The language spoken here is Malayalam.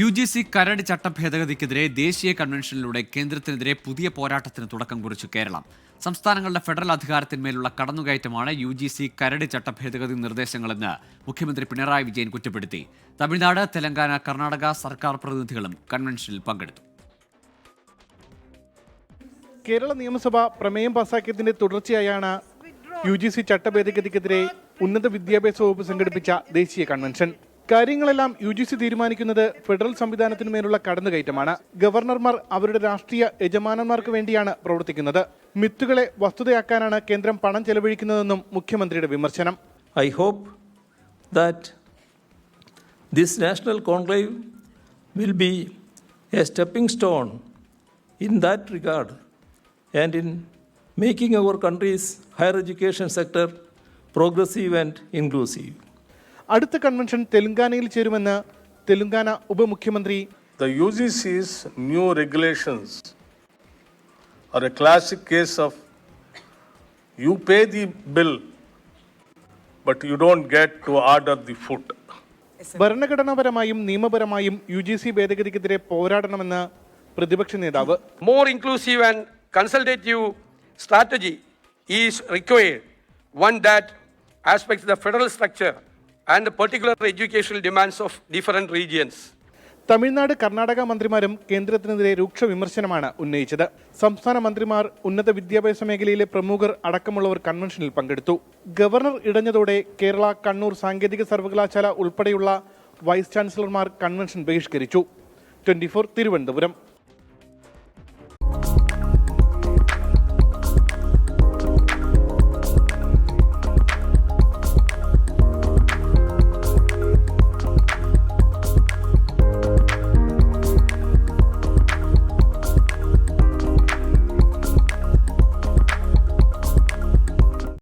യു ജി സി കരട് ചട്ട ഭേദഗതിക്കെതിരെ ദേശീയ കൺവെൻഷനിലൂടെ കേന്ദ്രത്തിനെതിരെ പുതിയ പോരാട്ടത്തിന് തുടക്കം കുറിച്ചു കേരളം. സംസ്ഥാനങ്ങളുടെ ഫെഡറൽ അധികാരത്തിന്മേലുള്ള കടന്നുകയറ്റമാണ് യു ജി സി കരട് ചട്ട ഭേദഗതി നിർദ്ദേശങ്ങളെന്ന് മുഖ്യമന്ത്രി പിണറായി വിജയൻ കുറ്റപ്പെടുത്തി. തമിഴ്നാട് തെലങ്കാന കർണാടക സർക്കാർ പ്രതിനിധികളും കൺവെൻഷനിൽ പങ്കെടുത്തു. കേരള നിയമസഭ പ്രമേയം പാസാക്കിയതിന്റെ തുടർച്ചയായാണ് യു ജി സി ചട്ടഭേദഗതിക്കെതിരെ ഉന്നത വിദ്യാഭ്യാസ വകുപ്പ് സംഘടിപ്പിച്ച ദേശീയ കൺവെൻഷൻ. കാര്യങ്ങളെല്ലാം യു ജി സി തീരുമാനിക്കുന്നത് ഫെഡറൽ സംവിധാനത്തിനുമേലുള്ള കടന്നുകയറ്റമാണ്. ഗവർണർമാർ അവരുടെ രാഷ്ട്രീയ യജമാനന്മാർക്ക് വേണ്ടിയാണ് പ്രവർത്തിക്കുന്നത്. മിത്തുകളെ വസ്തുതയാക്കാനാണ് കേന്ദ്രം പണം ചെലവഴിക്കുന്നതെന്നും മുഖ്യമന്ത്രിയുടെ വിമർശനം. I hope that this national conclave will be a stepping stone in that regard and in making our countries higher education sector progressive and inclusive. അടുത്ത കൺവെൻഷൻ തെലങ്കാനയിൽ ചേരുമെന്ന് തെലങ്കാന ഉപമുഖ്യമന്ത്രി The UGC's new regulations are a classic case of you pay the bill, but you don't get to order the food. ഭരണഘടനാപരമായും നിയമപരമായും യു ജി സി ഭേദഗതിക്കെതിരെ പോരാടണമെന്ന് പ്രതിപക്ഷ നേതാവ് more inclusive and consultative strategy is required, one that aspects the federal structure the particular educational demands of different regions. Tamil Nadu Karnataka മന്ത്രിമാരും കേന്ദ്രത്തിനെതിരെ രൂക്ഷ വിമർശനമാണ് ഉന്നയിച്ചത്. സംസ്ഥാന മന്ത്രിമാർ ഉന്നത വിദ്യാഭ്യാസ മേഖലയിലെ പ്രമുഖർ അടക്കമുള്ളവർ കൺവെൻഷനിൽ പങ്കെടുത്തു. ഗവർണർ ഇടഞ്ഞതോടെ കേരള കണ്ണൂർ സാങ്കേതിക സർവകലാശാല ഉൾപ്പെടെയുള്ള വൈസ് ചാൻസലർമാർ കൺവെൻഷൻ ബഹിഷ്കരിച്ചു. ട്വന്റി തിരുവനന്തപുരം.